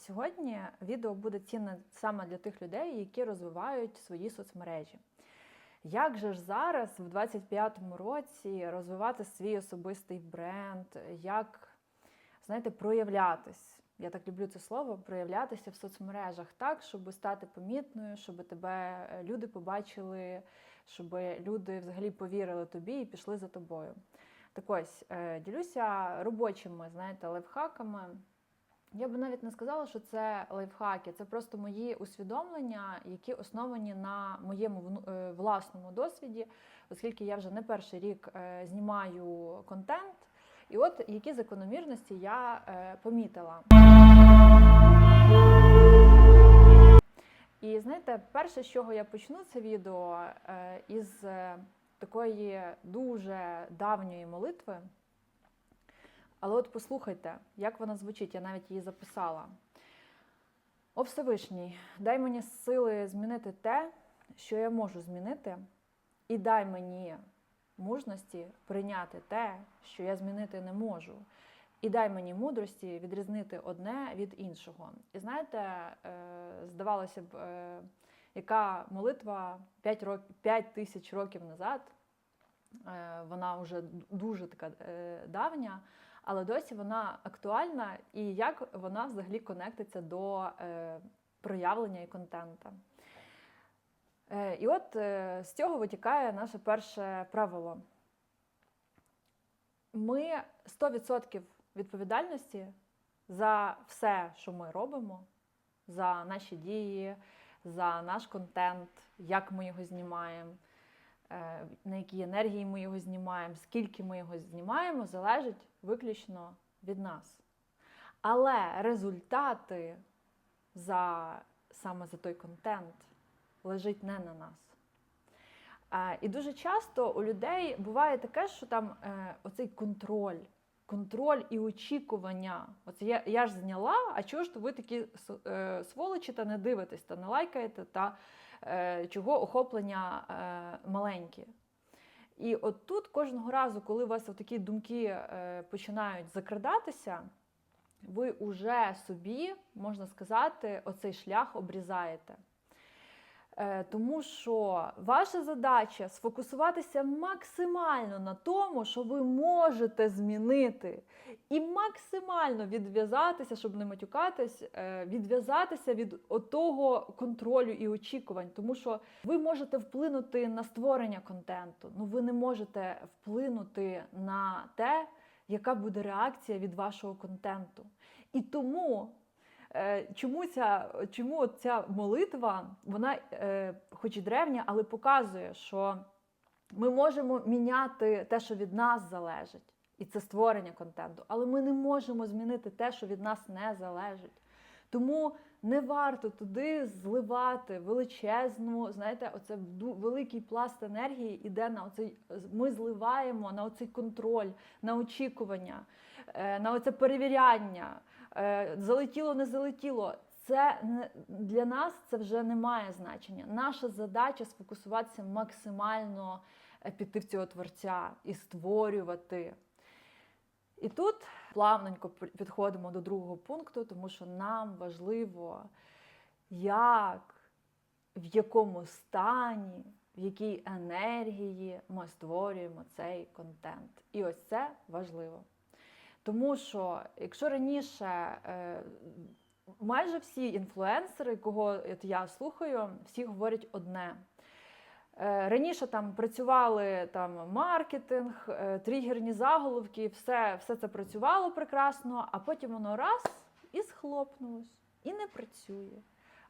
Сьогодні відео буде цінне саме для тих людей, які розвивають свої соцмережі. Як же ж зараз, в 25-му році, розвивати свій особистий бренд, як знаєте, проявлятись? Я так люблю це слово проявлятися в соцмережах так, щоб стати помітною, щоб тебе е, люди побачили, щоб люди взагалі повірили тобі і пішли за тобою. Так ось е, ділюся робочими, знаєте, лайфхаками. Я би навіть не сказала, що це лайфхаки, це просто мої усвідомлення, які основані на моєму е, власному досвіді, оскільки я вже не перший рік е, знімаю контент. І от які закономірності я е, помітила. І знаєте, перше, з чого я почну це відео, із такої дуже давньої молитви. Але от послухайте, як вона звучить, я навіть її записала. О Всевишній, дай мені сили змінити те, що я можу змінити, і дай мені мужності прийняти те, що я змінити не можу. І дай мені мудрості відрізнити одне від іншого. І знаєте, е, здавалося б, е, яка молитва 5, років, 5 тисяч років назад, е, вона вже дуже така давня, але досі вона актуальна, і як вона взагалі конектиться до е, проявлення і контента. Е, І от е, з цього витікає наше перше правило. Ми 100% відповідальності за все, що ми робимо, за наші дії, за наш контент, як ми його знімаємо, на якій енергії ми його знімаємо, скільки ми його знімаємо, залежить виключно від нас. Але результати за саме за той контент лежить не на нас. Е, І дуже часто у людей буває таке, що там е, оцей контроль, контроль і очікування. Оце я, я ж зняла, а чого ж ви такі е, сволочі та не дивитесь, та не лайкаєте, та е, чого охоплення е, маленькі. І от тут кожного разу, коли у вас такі думки е, починають закрадатися, ви уже собі, можна сказати, оцей шлях обрізаєте. Е, Тому що ваша задача сфокусуватися максимально на тому, що ви можете змінити, і максимально відв'язатися, щоб не матюкатись, е, відв'язатися від того контролю і очікувань, тому що ви можете вплинути на створення контенту, ну ви не можете вплинути на те, яка буде реакція від вашого контенту. І тому Чому ця, чому ця молитва, вона е, хоч і древня, але показує, що ми можемо міняти те, що від нас залежить, і це створення контенту, але ми не можемо змінити те, що від нас не залежить. Тому не варто туди зливати величезну, знаєте, оце великий пласт енергії іде на оцей. Ми зливаємо на оцей контроль, на очікування, е, на оце перевіряння. Е, залетіло, не залетіло. Це для нас це вже не має значення. Наша задача сфокусуватися максимально е, піти в цього творця і створювати. І тут плавненько підходимо до другого пункту, тому що нам важливо, як, в якому стані, в якій енергії ми створюємо цей контент. І ось це важливо. Тому що, якщо раніше е, майже всі інфлюенсери, кого от я слухаю, всі говорять одне. Е, Раніше там працювали там маркетинг, е, тригерні заголовки, все, все це працювало прекрасно, а потім воно раз і схлопнулось, і не працює.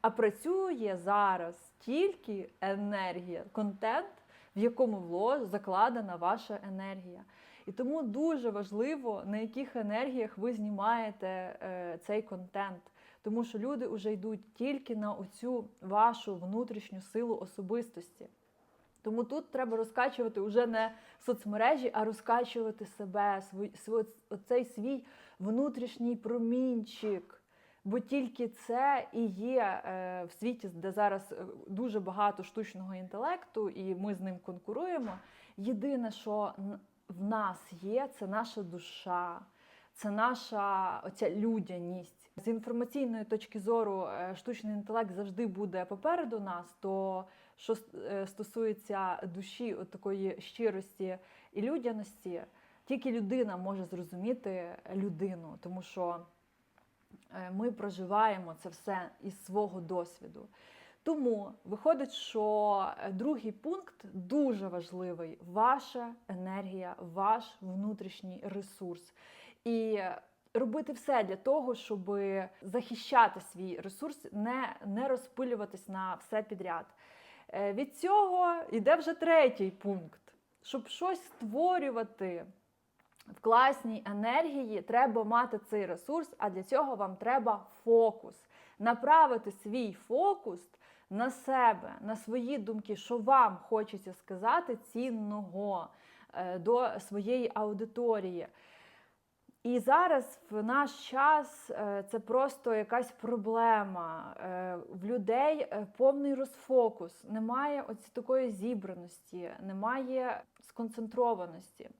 А працює зараз тільки енергія, контент, в якому вло закладена ваша енергія. І тому дуже важливо, на яких енергіях ви знімаєте е, цей контент. Тому що люди вже йдуть тільки на оцю вашу внутрішню силу особистості. Тому тут треба розкачувати вже не соцмережі, а розкачувати себе, свій, оцей свій внутрішній промінчик. Бо тільки це і є е, в світі, де зараз е, дуже багато штучного інтелекту, і ми з ним конкуруємо. Єдине, що в нас є, це наша душа, це наша оця людяність. З інформаційної точки зору е, штучний інтелект завжди буде попереду нас, то що е, стосується душі, от такої щирості і людяності, тільки людина може зрозуміти людину, тому що е, ми проживаємо це все із свого досвіду. Тому виходить, що е, другий пункт дуже важливий: ваша енергія, ваш внутрішній ресурс. І робити все для того, щоб захищати свій ресурс, не, не розпилюватись на все підряд. Е, Від цього йде вже третій пункт. Щоб щось створювати в класній енергії, треба мати цей ресурс, а для цього вам треба фокус. Направити свій фокус на себе, на свої думки, що вам хочеться сказати цінного е, до своєї аудиторії. І зараз в наш час е, це просто якась проблема. Е, В людей повний розфокус, немає оці такої зібраності, немає сконцентрованості.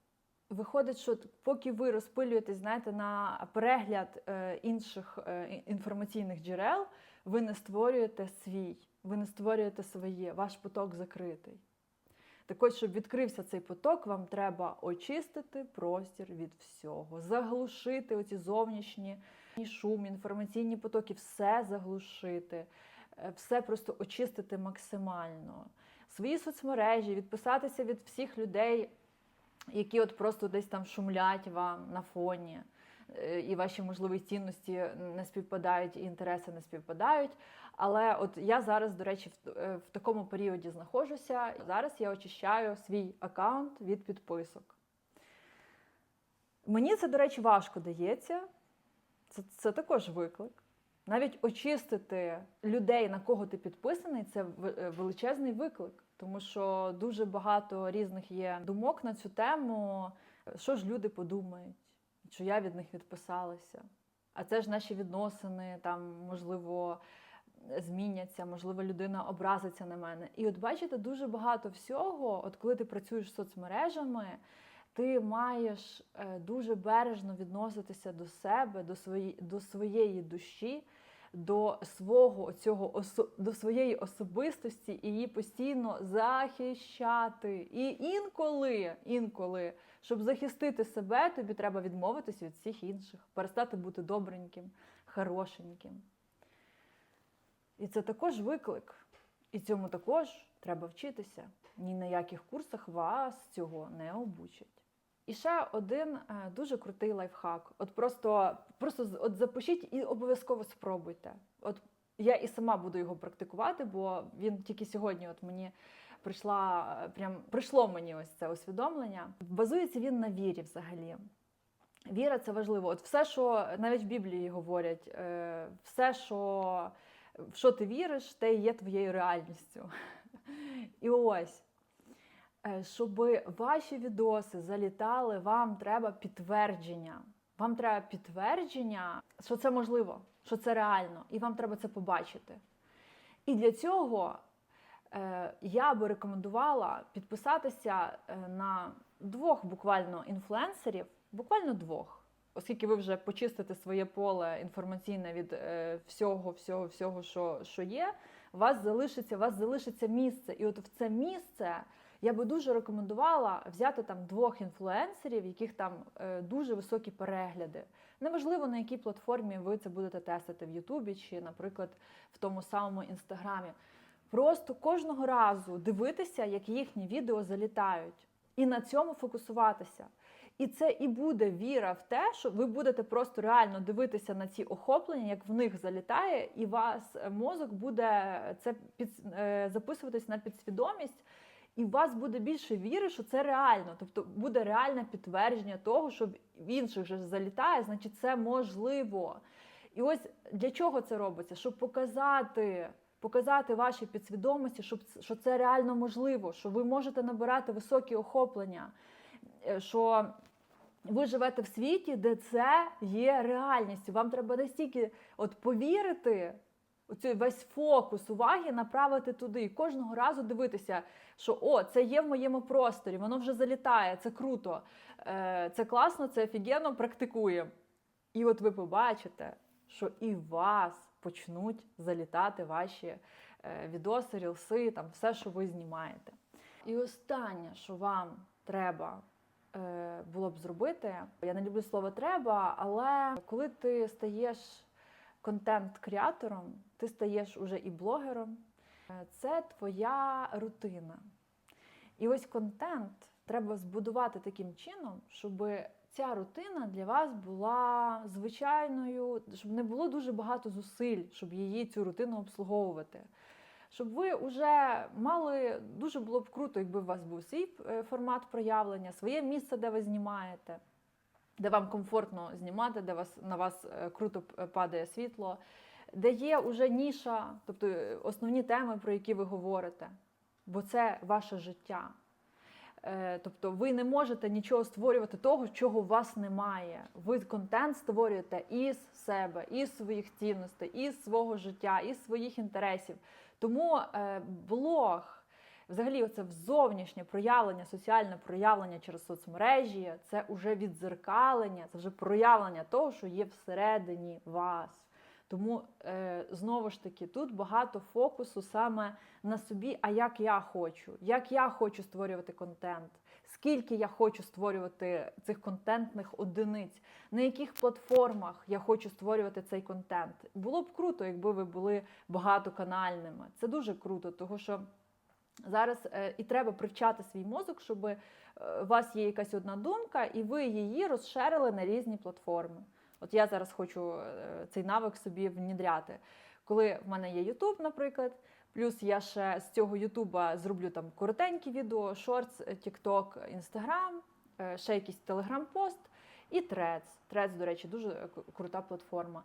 Виходить, що поки ви розпилюєтесь, знаєте, на перегляд е, інших е, інформаційних джерел, ви не створюєте свій, ви не створюєте своє, ваш поток закритий. Так ось, щоб відкрився цей поток, вам треба очистити простір від всього, заглушити оці зовнішні шум, інформаційні потоки, все заглушити, е, все просто очистити максимально. Свої соцмережі, відписатися від всіх людей, які от просто десь там шумлять вам на фоні. е, І ваші можливі цінності не співпадають, і інтереси не співпадають. Але от я зараз, до речі, в, е, такому періоді знаходжуся. Зараз я очищаю свій аккаунт від підписок. Мені це, до речі, важко дається. Це, це також виклик. Навіть очистити людей, на кого ти підписаний, це е, величезний виклик. Тому що дуже багато різних є думок на цю тему. Що ж люди подумають, що я від них відписалася. А це ж наші відносини, там, можливо, зміняться, можливо, людина образиться на мене. І от бачите, дуже багато всього, от коли ти працюєш з соцмережами, ти маєш е, дуже бережно відноситися до себе, до, свої, до своєї душі, до свого цього до своєї особистості і її постійно захищати. І інколи, інколи, щоб захистити себе, тобі треба відмовитись від всіх інших, перестати бути добреньким, хорошеньким. І це також виклик. І цьому також треба вчитися. Ні на яких курсах вас цього не обучать. І ще один е, дуже крутий лайфхак. От просто, просто от запишіть і обов'язково спробуйте. От я і сама буду його практикувати, бо він тільки сьогодні от мені прийшла, е, прям прийшло мені ось це усвідомлення. Базується він на вірі взагалі. Віра це важливо. От все, що навіть в Біблії говорять, е, все, що в що ти віриш, те є твоєю реальністю. І ось, щоб ваші відоси залітали, вам треба підтвердження. Вам треба підтвердження, що це можливо, що це реально, і вам треба це побачити. І для цього е, я би рекомендувала підписатися е, на двох буквально інфлюенсерів, буквально двох, оскільки ви вже почистите своє поле інформаційне від е, всього, всього, всього, що, що є, у вас залишиться, у вас залишиться місце. І от в це місце я би дуже рекомендувала взяти там двох інфлюенсерів, яких там е, дуже високі перегляди. Неважливо, на якій платформі ви це будете тестити в Ютубі чи, наприклад, в тому самому інстаграмі. Просто кожного разу дивитися, як їхні відео залітають, і на цьому фокусуватися. І це і буде віра в те, що ви будете просто реально дивитися на ці охоплення, як в них залітає, і вас е, мозок буде це під, е, записуватись на підсвідомість, і у вас буде більше віри, що це реально. Тобто буде реальне підтвердження того, що в інших же залітає, значить це можливо. І ось для чого це робиться? Щоб показати. Показати вашій підсвідомості, щоб що це реально можливо, що ви можете набирати високі охоплення, е, що ви живете в світі, де це є реальністю. Вам треба настільки от повірити, оцей весь фокус уваги направити туди і кожного разу дивитися, що о, це є в моєму просторі, воно вже залітає, це круто, е, це класно, це офігенно, практикуємо. І от ви побачите, що і вас почнуть залітати ваші е, відоси, рілси, там все, що ви знімаєте. І останнє, що вам треба е, було б зробити, я не люблю слово треба, але коли ти стаєш контент-креатором, ти стаєш уже і блогером, е, це твоя рутина. І ось контент треба збудувати таким чином, щоб ця рутина для вас була звичайною, щоб не було дуже багато зусиль, щоб її цю рутину обслуговувати. Щоб ви вже мали дуже було б круто, якби у вас був свій е, формат проявлення, своє місце, де ви знімаєте, де вам комфортно знімати, де вас, на вас е, круто падає світло, де є уже ніша, тобто е, основні теми, про які ви говорите, бо це ваше життя. Е, Тобто ви не можете нічого створювати того, чого у вас немає. Ви контент створюєте із себе, із своїх цінностей, із свого життя, із своїх інтересів. Тому блог, взагалі, оце зовнішнє проявлення, соціальне проявлення через соцмережі, це вже відзеркалення, це вже проявлення того, що є всередині вас. Тому е, знову ж таки тут багато фокусу саме на собі, а як я хочу, як я хочу створювати контент, скільки я хочу створювати цих контентних одиниць, на яких платформах я хочу створювати цей контент. Було б круто, якби ви були багатоканальними. Це дуже круто, тому що зараз е, і треба привчати свій мозок, щоб е, у вас є якась одна думка, і ви її розширили на різні платформи. От я зараз хочу е, цей навик собі внідряти. Коли в мене є YouTube, наприклад, плюс я ще з цього Ютуба зроблю там коротенькі відео, шортс, Instagram, е, ще якийсь телеграм-пост і Threads. Threads, до речі, дуже крута платформа.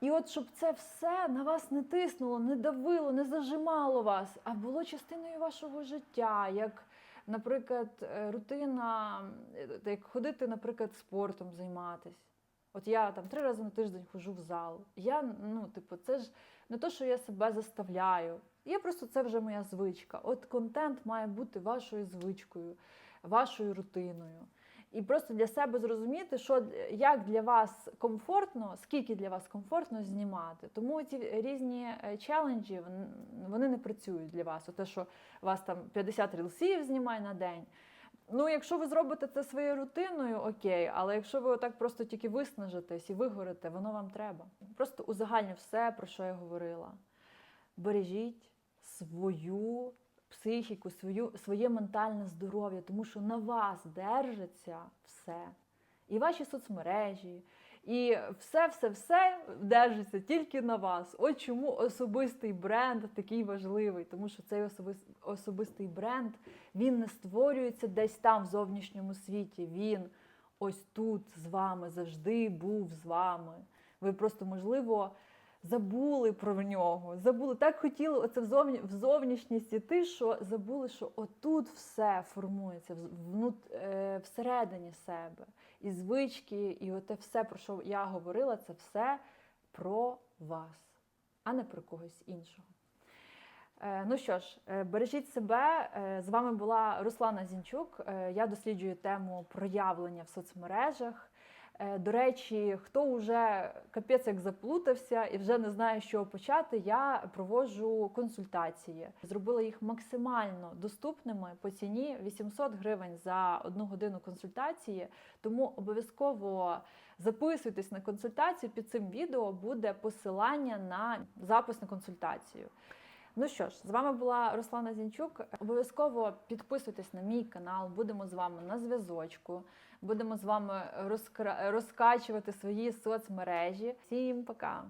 І от щоб це все на вас не тиснуло, не давило, не зажимало вас, а було частиною вашого життя, як, наприклад, е, рутина, е, як ходити, наприклад, спортом займатись. От я там три рази на тиждень ходжу в зал. Я, ну, типу, це ж не то, що я себе заставляю. Я просто це вже моя звичка. От контент має бути вашою звичкою, вашою рутиною. І просто для себе зрозуміти, що як для вас комфортно, скільки для вас комфортно знімати. Тому ці різні е, челенджі вони не працюють для вас. Те, що вас там 50 рілсів знімає на день. Ну, якщо ви зробите це своєю рутиною, окей, але якщо ви отак просто тільки виснажитесь і вигорите, воно вам треба. Просто узагальню все, про що я говорила. Бережіть свою психіку, свою, своє ментальне здоров'я, тому що на вас держиться все. І ваші соцмережі, і все-все-все держиться тільки на вас. От чому особистий бренд такий важливий, тому що цей особис- особистий бренд він не створюється десь там в зовнішньому світі. Він ось тут з вами завжди був з вами. Ви просто, можливо, забули про нього. Забули, так хотіли оце в, зовні, в зовнішність іти, що забули, що отут все формується е, всередині себе. І звички, і оте все, про що я говорила, це все про вас, а не про когось іншого. Е, Ну що ж, е, бережіть себе. З вами була Руслана Зінчук. Я досліджую тему проявлення в соцмережах. Е, До речі, хто вже капець як заплутався і вже не знає, чого почати, я проводжу консультації. Зробила їх максимально доступними по ціні 800 гривень за одну годину консультації. Тому обов'язково записуйтесь на консультацію. Під цим відео буде посилання на запис на консультацію. Ну що ж, з вами була Руслана Зінчук. Обов'язково підписуйтесь на мій канал. Будемо з вами на зв'язочку. Будемо з вами розкра- розкачувати свої соцмережі. Всім пока!